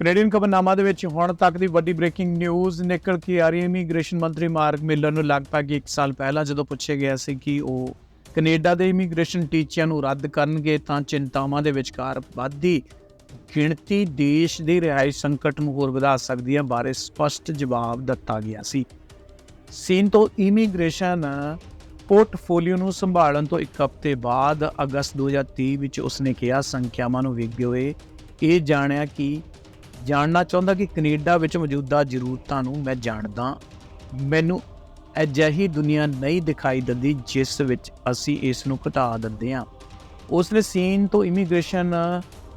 Canadian ਖਬਰਨਾਮਾ ਦੇ ਵਿੱਚ ਹੁਣ ਤੱਕ ਦੀ ਵੱਡੀ ਬ੍ਰੇਕਿੰਗ ਨਿਊਜ਼ ਨਿਕਲ ਕੇ ਆ ਰਹੀ ਹੈ। ਇਮੀਗ੍ਰੇਸ਼ਨ ਮੰਤਰੀ ਮਾਰਕ ਮਿਲਰ ਨੂੰ ਲਗਭਗ 1 ਸਾਲ ਪਹਿਲਾਂ ਜਦੋਂ ਪੁੱਛਿਆ ਗਿਆ ਸੀ ਕਿ ਉਹ ਕੈਨੇਡਾ ਦੇ ਇਮੀਗ੍ਰੇਸ਼ਨ ਟੀਚਿਆਂ ਨੂੰ ਰੱਦ ਕਰਨਗੇ ਤਾਂ ਚਿੰਤਾਵਾਂ ਦੇ ਵਿਚਕਾਰ ਵਾਧੀ ਗਿਣਤੀ ਦੇਸ਼ ਦੇ ਰਿਹਾਇਸ਼ ਸੰਕਟ ਨੂੰ ਹੋਰ ਵਧਾ ਸਕਦੀ ਹੈ ਬਾਰੇ ਸਪਸ਼ਟ ਜਵਾਬ ਦਿੱਤਾ ਗਿਆ ਸੀ। ਸੀਨ ਤੋਂ ਇਮੀਗ੍ਰੇਸ਼ਨ ਪੋਰਟਫੋਲੀਓ ਨੂੰ ਸੰਭਾਲਣ ਤੋਂ ਇੱਕ ਹਫ਼ਤੇ ਬਾਅਦ ਅਗਸਤ 2023 ਵਿੱਚ ਉਸਨੇ ਕਿਹਾ, ਸੰਖਿਆਵਾਂ ਨੂੰ ਵੇਖਦੇ ਹੋਏ ਇਹ ਜਾਣਿਆ ਕਿ ਜਾਣਨਾ ਚਾਹੁੰਦਾ ਕਿ ਕੈਨੇਡਾ ਵਿੱਚ ਮੌਜੂਦਾ ਜ਼ਰੂਰਤਾਂ ਨੂੰ ਮੈਂ ਜਾਣਦਾ ਮੈਨੂੰ ਅਜਿਹੀ ਦੁਨੀਆ ਨਹੀਂ ਦਿਖਾਈ ਦਿੰਦੀ ਜਿਸ ਵਿੱਚ ਅਸੀਂ ਇਸ ਨੂੰ ਘਟਾ ਦਿੰਦੇ ਹਾਂ। ਉਸ ਉਸਨੇ ਸੀਨ ਤੋਂ ਇਮੀਗ੍ਰੇਸ਼ਨ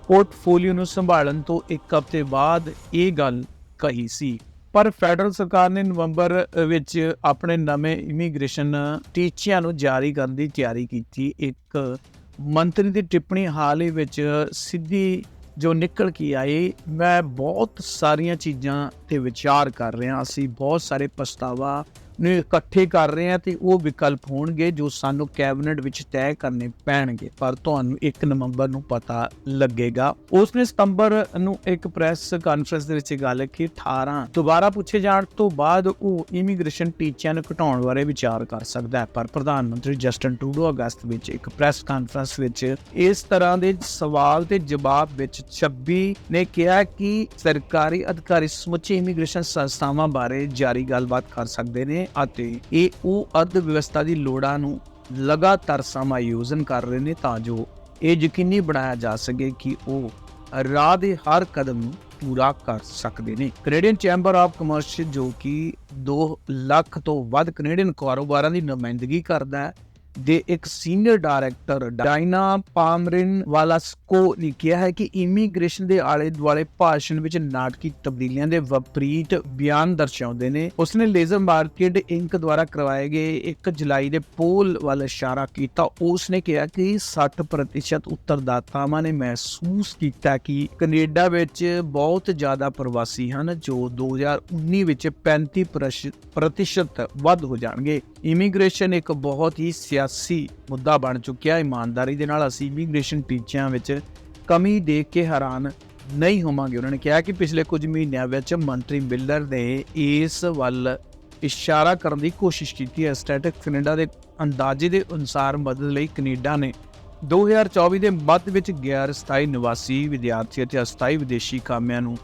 ਪੋਰਟਫੋਲੀਓ ਨੂੰ ਸੰਭਾਲਣ ਤੋਂ ਇੱਕ ਹਫ਼ਤੇ ਬਾਅਦ ਇਹ ਗੱਲ ਕਹੀ ਸੀ। ਪਰ ਫੈਡਰਲ ਸਰਕਾਰ ਨੇ ਨਵੰਬਰ ਵਿੱਚ ਆਪਣੇ ਨਵੇਂ ਇਮੀਗ੍ਰੇਸ਼ਨ ਟੀਚਿਆਂ ਨੂੰ ਜਾਰੀ ਕਰਨ ਦੀ ਤਿਆਰੀ ਕੀਤੀ। ਇੱਕ ਮੰਤਰੀ ਦੀ ਟਿੱਪਣੀ ਹਾਲ ਹੀ ਵਿੱਚ ਸਿੱਧੀ ਜੋ ਨਿਕਲ ਕੇ ਆਏ ਮੈਂ ਬਹੁਤ ਸਾਰੀਆਂ ਚੀਜ਼ਾਂ ਤੇ ਵਿਚਾਰ ਕਰ ਰਿਹਾ ਅਸੀਂ ਬਹੁਤ ਸਾਰੇ ਪਛਤਾਵਾ ਨੂੰ ਇਕੱਠੇ ਕਰ ਰਹੇ ਹਾਂ ਤੇ ਉਹ ਵਿਕਲਪ ਹੋਣਗੇ ਜੋ ਸਾਨੂੰ ਕੈਬਨਿਟ ਵਿੱਚ ਤੈਅ ਕਰਨੇ ਪੈਣਗੇ। ਪਰ ਤੁਹਾਨੂੰ 1 ਨਵੰਬਰ ਨੂੰ ਪਤਾ ਲੱਗੇਗਾ। ਉਸਨੇ ਸਤੰਬਰ ਨੂੰ ਇੱਕ ਪ੍ਰੈਸ ਕਾਨਫਰੰਸ ਦੇ ਵਿੱਚ ਗੱਲ ਕੀਤੀ 18 ਦੁਬਾਰਾ ਪੁੱਛੇ ਜਾਣ ਤੋਂ ਬਾਅਦ ਉਹ ਇਮੀਗ੍ਰੇਸ਼ਨ ਟੀਚਿਆਂ ਨੂੰ ਘਟਾਉਣ ਬਾਰੇ ਵਿਚਾਰ ਕਰ ਸਕਦਾ ਹੈ। ਪਰ ਪ੍ਰਧਾਨ ਮੰਤਰੀ ਜਸਟਨ ਟਰੂਡੋ ਅਗਸਤ ਵਿੱਚ ਇੱਕ ਪ੍ਰੈਸ ਕਾਨਫਰੰਸ ਵਿੱਚ ਇਸ ਤਰ੍ਹਾਂ ਦੇ ਸਵਾਲ ਤੇ ਜਵਾਬ ਵਿੱਚ 26 ਨੇ ਕਿਹਾ ਕਿ ਸਰਕਾਰੀ ਅਧਿਕਾਰੀ ਸਮੁੱਚੇ ਇਮੀਗ੍ਰੇਸ਼ਨ ਸੰਸਥਾਵਾਂ ਬਾਰੇ ਜਾਰੀ ਗੱਲਬਾਤ ਕਰ ਸਕਦੇ ਨੇ। ਅਤੇ ਇਹ ਉਹ ਅਰਧ ਵਿਵਸਥਾ ਦੀ ਲੋੜਾਂ ਨੂੰ ਲਗਾਤਾਰ ਸਮਾਯੋਜਨ ਕਰ ਰਹੇ ਨੇ ਤਾਂ ਜੋ ਇਹ ਯਕੀਨੀ ਬਣਾਇਆ ਜਾ ਸਕੇ ਕਿ ਉਹ ਰਾਹ ਦੇ ਹਰ ਕਦਮ ਨੂੰ ਪੂਰਾ ਕਰ ਸਕਦੇ ਨੇ। ਕੈਨੇਡੀਅਨ ਚੈਂਬਰ ਆਫ ਕਮਰਸ ਜੋ ਕਿ 2 ਲੱਖ ਤੋਂ ਵੱਧ ਕੈਨੇਡੀਅਨ ਕਾਰੋਬਾਰਾਂ ਦੀ ਨੁਮਾਇੰਦਗੀ ਕਰਦਾ ਹੈ ਦੇ ਇੱਕ senior director Diana Palmerin Velasco ਨੇ ਕਿਹਾ ਹੈ ਕਿ ਇਮੀਗ੍ਰੇਸ਼ਨ ਦੇ ਆਲੇ ਦੁਆਲੇ ਭਾਸ਼ਣ ਵਿੱਚ ਨਾਟਕੀ ਤਬਦੀਲੀਆਂ ਦੇ ਵਿਪਰੀਤ ਬਿਆਨ ਦਰਸਾਉਂਦੇ ਨੇ। ਉਸਨੇ ਲੇਜ਼ਰ ਮਾਰਕੀਟ ਇੰਕ ਦੁਆਰਾ ਕਰਵਾਏ ਗਏ 1 ਜੁਲਾਈ ਦੇ ਪੋਲ ਵੱਲ ਇਸ਼ਾਰਾ ਕੀਤਾ। ਉਸਨੇ ਕਿਹਾ ਕਿ 60% ਉੱਤਰਦਾਤਾਵਾਂ ਨੇ ਮਹਿਸੂਸ ਕੀਤਾ ਕਿ ਕੈਨੇਡਾ ਵਿੱਚ ਬਹੁਤ ਜ਼ਿਆਦਾ ਪ੍ਰਵਾਸੀ ਹਨ, ਜੋ 2019 ਵਿੱਚ 35% ਪ੍ਰਤੀਸ਼ਤ ਵੱਧ ਹੋ ਜਾਣਗੇ। ਇਮੀਗ੍ਰੇਸ਼ਨ ਇੱਕ ਬਹੁਤ ਹੀ ਸਿਆਸੀ ਮੁੱਦਾ ਬਣ ਚੁੱਕਿਆ। ਇਮਾਨਦਾਰੀ ਦੇ ਨਾਲ ਅਸੀਂ ਇਮੀਗ੍ਰੇਸ਼ਨ ਟੀਚਿਆਂ ਵਿੱਚ ਕਮੀ ਦੇਖ ਕੇ ਹੈਰਾਨ ਨਹੀਂ ਹੋਵਾਂਗੇ। ਉਹਨਾਂ ਨੇ ਕਿਹਾ ਕਿ ਪਿਛਲੇ ਕੁਝ ਮਹੀਨਿਆਂ ਵਿੱਚ ਮੰਤਰੀ ਮਿਲਰ ਨੇ ਇਸ ਵੱਲ ਇਸ਼ਾਰਾ ਕਰਨ ਦੀ ਕੋਸ਼ਿਸ਼ ਕੀਤੀ। ਹੈ ਸਟੈਟਿਕ ਕੈਨੇਡਾ ਦੇ ਅੰਦਾਜ਼ੇ ਦੇ ਅਨੁਸਾਰ ਮਦਦ ਲਈ ਕੈਨੇਡਾ ਨੇ 2024 ਦੇ ਮੱਧ ਵਿੱਚ ਗੈਰ ਸਥਾਈ ਨਿਵਾਸੀ ਵਿਦਿਆਰਥੀ ਅਤੇ ਅਸਥਾਈ ਵਿਦੇਸ਼ੀ ਕਾਮਿਆਂ ਨੂੰ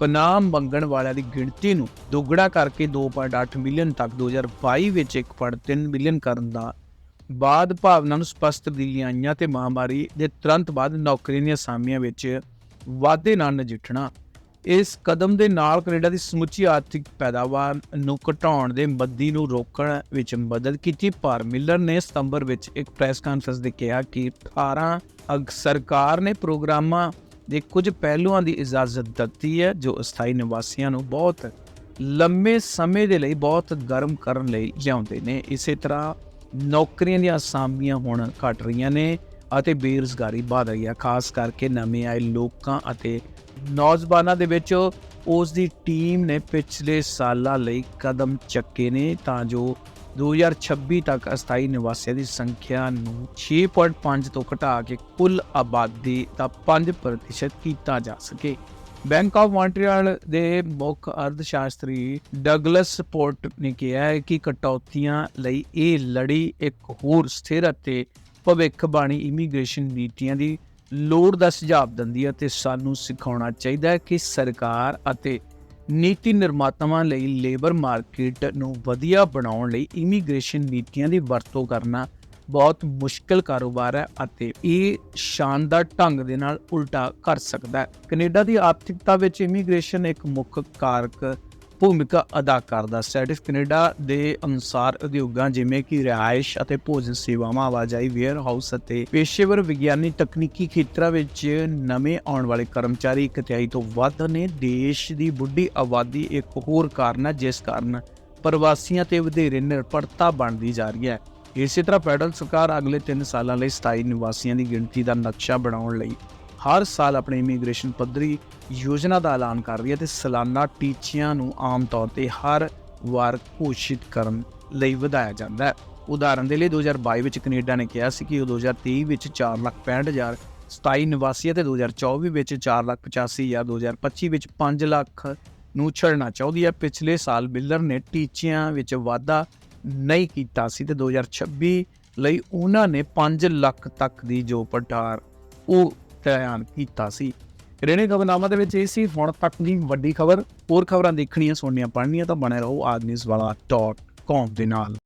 ਪਨਾਹ ਮੰਗਣ ਵਾਲਿਆਂ ਦੀ ਗਿਣਤੀ ਨੂੰ ਦੁੱਗਣਾ ਕਰਕੇ 2.8 ਮਿਲੀਅਨ ਤੱਕ 2022 ਵਿੱਚ 1.3 ਮਿਲੀਅਨ ਕਰਨ ਦਾ ਬਾਅਦ ਭਾਵਨਾ ਨੂੰ ਸਪਸ਼ਟ ਤਬਦੀਲੀਆਂ ਆਈਆਂ ਤੇ ਮਹਾਮਾਰੀ ਦੇ ਤੁਰੰਤ ਬਾਅਦ ਨੌਕਰੀਆਂ ਦੀਆਂ ਅਸਾਮੀਆਂ ਵਿੱਚ ਵਾਧੇ ਨਾਲ ਨਜਿੱਠਣਾ। ਇਸ ਕਦਮ ਦੇ ਨਾਲ ਕੈਨੇਡਾ ਦੀ ਸਮੁੱਚੀ ਆਰਥਿਕ ਪੈਦਾਵਾਰ ਨੂੰ ਘਟਾਉਣ ਦੇ ਮੱਦੀ ਨੂੰ ਰੋਕਣ ਵਿੱਚ ਮਦਦ ਕੀਤੀ। ਪਰ ਮਿਲਰ ਨੇ ਸਤੰਬਰ ਵਿੱਚ ਇੱਕ ਪ੍ਰੈਸ ਕਾਨਫਰੰਸ ਦੇ ਕਿਹਾ ਕਿ 18 ਅਗ ਸਰਕਾਰ ਨੇ ਪ੍ਰੋਗਰਾਮਾਂ ਦੇ ਕੁਝ ਪਹਿਲੂਆਂ ਦੀ ਇਜਾਜ਼ਤ ਦਿੱਤੀ ਹੈ, ਜੋ ਅਸਥਾਈ ਨਿਵਾਸੀਆਂ ਨੂੰ ਬਹੁਤ ਲੰਮੇ ਸਮੇਂ ਦੇ ਲਈ ਬਹੁਤ ਗਰਮ ਕਰਨ ਲਈ ਲਿਆਉਂਦੇ ਨੇ। ਇਸੇ ਤਰ੍ਹਾਂ ਨੌਕਰੀਆਂ ਦੀਆਂ ਅਸਾਮੀਆਂ ਹੁਣ ਘਟ ਰਹੀਆਂ ਨੇ ਅਤੇ ਬੇਰੁਜ਼ਗਾਰੀ ਵਧ ਰਹੀ ਹੈ, ਖਾਸ ਕਰਕੇ ਨਵੇਂ ਆਏ ਲੋਕਾਂ ਅਤੇ ਨੌਜਵਾਨਾਂ ਦੇ ਵਿੱਚ। ਉਸ ਦੀ ਟੀਮ ਨੇ ਪਿਛਲੇ ਸਾਲਾਂ ਲਈ ਕਦਮ ਚੱਕੇ ਨੇ ਤਾਂ ਜੋ 2026 ਤੱਕ ਅਸਥਾਈ ਨਿਵਾਸੀਆਂ ਦੀ ਸੰਖਿਆ ਨੂੰ 6.5 ਤੋਂ ਘਟਾ ਕੇ ਕੁੱਲ ਆਬਾਦੀ ਦਾ 5% ਕੀਤਾ ਜਾ ਸਕੇ। ਬੈਂਕ ਆਫ ਮੌਂਟਰੀਅਲ ਦੇ ਮੁੱਖ ਅਰਥਸ਼ਾਸਤਰੀ ਡਗਲਸ ਪੋਰਟ ਨੇ ਕਿਹਾ ਹੈ ਕਿ ਕਟੌਤੀਆਂ ਲਈ ਇਹ ਲੜੀ ਇੱਕ ਹੋਰ ਸਥਿਰ ਅਤੇ ਭਵਿੱਖਬਾਣੀ ਇਮੀਗ੍ਰੇਸ਼ਨ ਨੀਤੀਆਂ ਦੀ ਲੋੜ ਦਾ ਸੁਝਾਅ ਦਿੰਦੀ ਹੈ ਤੇ ਸਾਨੂੰ ਸਿਖਾਉਣਾ ਚਾਹੀਦਾ ਹੈ ਕਿ ਸਰਕਾਰ ਅਤੇ ਨੀਤੀ ਨਿਰਮਾਤਾਵਾਂ ਲਈ ਲੇਬਰ ਮਾਰਕੀਟ ਨੂੰ ਵਧੀਆ ਬਣਾਉਣ ਲਈ ਇਮੀਗ੍ਰੇਸ਼ਨ ਨੀਤੀਆਂ ਦੀ ਵਰਤੋਂ ਕਰਨਾ ਬਹੁਤ ਮੁਸ਼ਕਲ ਕਾਰੋਬਾਰ ਹੈ ਅਤੇ ਇਹ ਸ਼ਾਨਦਾਰ ਢੰਗ ਦੇ ਨਾਲ ਉਲਟਾ ਕਰ ਸਕਦਾ ਹੈ। ਕੈਨੇਡਾ ਦੀ ਆਰਥਿਕਤਾ ਵਿੱਚ ਇਮੀਗ੍ਰੇਸ਼ਨ ਇੱਕ ਮੁੱਖ ਕਾਰਕ ਭੂਮਿਕਾ ਅਦਾ ਕਰਦਾ ਸਟੈਟਿਸ ਕੈਨੇਡਾ ਦੇ ਅਨੁਸਾਰ ਉਦਯੋਗਾਂ ਜਿਵੇਂ ਕਿ ਰਿਹਾਇਸ਼ ਅਤੇ ਭੋਜਨ ਸੇਵਾਵਾਂ, ਆਵਾਜਾਈ ਵੇਅਰ ਹਾਊਸ ਅਤੇ ਪੇਸ਼ੇਵਰ ਵਿਗਿਆਨੀ ਤਕਨੀਕੀ ਖੇਤਰਾਂ ਵਿੱਚ ਨਵੇਂ ਆਉਣ ਵਾਲੇ ਕਰਮਚਾਰੀ ਇੱਕ ਤਿਹਾਈ ਤੋਂ ਵੱਧ ਨੇ। ਦੇਸ਼ ਦੀ ਬੁੱਢੀ ਆਬਾਦੀ ਇੱਕ ਹੋਰ ਕਾਰਨ ਹੈ, ਜਿਸ ਕਾਰਨ ਪ੍ਰਵਾਸੀਆਂ ਤੇ ਵਧੇਰੇ ਨਿਰਭਰਤਾ ਬਣਦੀ ਜਾ ਰਹੀ ਹੈ। ਇਸੇ ਤਰ੍ਹਾਂ ਫੈਡਰਲ ਸਰਕਾਰ ਅਗਲੇ 3 ਸਾਲਾਂ ਲਈ ਸਥਾਈ ਨਿਵਾਸੀਆਂ ਦੀ ਗਿਣਤੀ ਦਾ ਨਕਸ਼ਾ ਬਣਾਉਣ ਲਈ ਹਰ ਸਾਲ ਆਪਣੇ ਇਮੀਗ੍ਰੇਸ਼ਨ ਪੱਧਰੀ ਯੋਜਨਾ ਦਾ ਐਲਾਨ ਕਰ ਰਹੀ ਹੈ ਤੇ ਸਾਲਾਨਾ ਟੀਚਿਆਂ ਨੂੰ ਆਮ ਤੌਰ ਤੇ ਹਰ ਵਾਰ ਘੋਸ਼ਿਤ ਕਰਨ ਲਈ ਵਧਾਇਆ ਜਾਂਦਾ ਹੈ। ਉਦਾਹਰਨ ਦੇ ਲਈ 2022 ਵਿੱਚ ਕੈਨੇਡਾ ਨੇ ਕਿਹਾ ਸੀ ਕਿ ਉਹ 2023 ਵਿੱਚ 4,65,000 27 ਨਿਵਾਸੀ ਹੈ ਤੇ 2024 ਵਿੱਚ 485000 2025 ਵਿੱਚ 5 ਲੱਖ ਨੂੰ ਛੱਡਣਾ ਚਾਹੁੰਦੀ ਹੈ। ਪਿਛਲੇ ਸਾਲ ਬਿਲਰ ਨੇ ਟੀਚਿਆਂ ਵਿੱਚ ਵਾਧਾ ਨਹੀਂ ਕੀਤਾ ਸੀ ਤੇ 2026 ਲਈ ਉਹਨਾਂ ਨੇ 5 ਲੱਖ ਤੱਕ ਦੀ ਜੋ ਪਟਾਰ ਉਹ ਤਿਆਰ ਕੀਤਾ ਸੀ। ਰੇਣੇ ਖਬਰਨਾਮਾ ਦੇ ਵਿੱਚ ਇਹ ਸੀ, ਹੁਣ ਤੱਕ ਦੀ ਵੱਡੀ ਖਬਰ, ਹੋਰ ਖਬਰਾਂ ਦੇਖਣੀਆਂ, ਸੁਣਨੀਆਂ, ਪੜ੍ਹਨੀਆਂ ਤਾਂ ਬਣੇ ਰਹੋ ਆਦਮੀਸ ਵਾਲਾ ਡਾਟ ਦੇ ਨਾਲ।